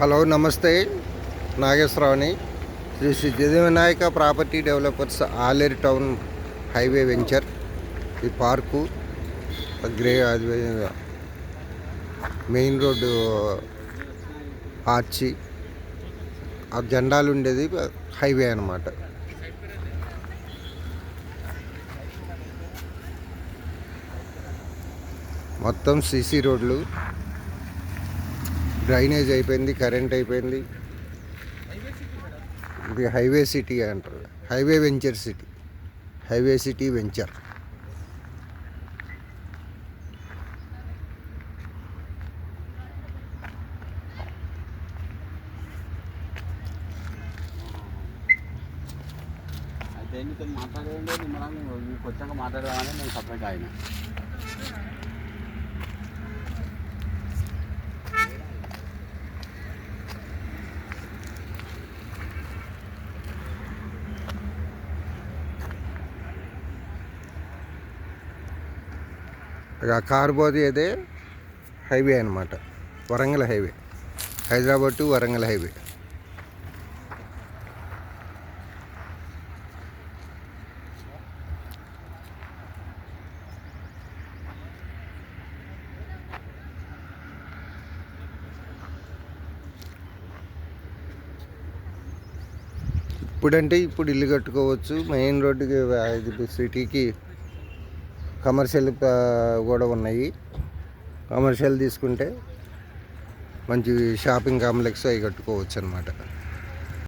Hello నమస్తే. నాగేశ్వరరావుని. Sri Sri Vinayaka property developers Aleru town highway venture. ఈ park grey main road arch. ఆ జెండాలు ఉండేది హైవే అన్నమాట. మొత్తం సీసీ రోడ్లు. డ్రైనేజ్ అయిపోయింది కరెంట్ అయిపోయింది ఇది హైవే సిటీ అంటారు highway venture city highway city venture అయితే నీతో మాట్లాడేయండి నిమ్మలంగా మీకు వచ్చాక మాట్లాడదామని నేను సపరేట్ ఆయన కారు పోతే అదే హైవే అనమాట Warangal highway. Hyderabad to Warangal highway. ఇప్పుడంటే ఇప్పుడు ఇల్లు కట్టుకోవచ్చు. మెయిన్ రోడ్డుకి ఇది సిటీకి కమర్షియల్ కూడా ఉన్నాయి. కమర్షియల్ తీసుకుంటే మంచి షాపింగ్ కాంప్లెక్స్ అవి కట్టుకోవచ్చు అనమాట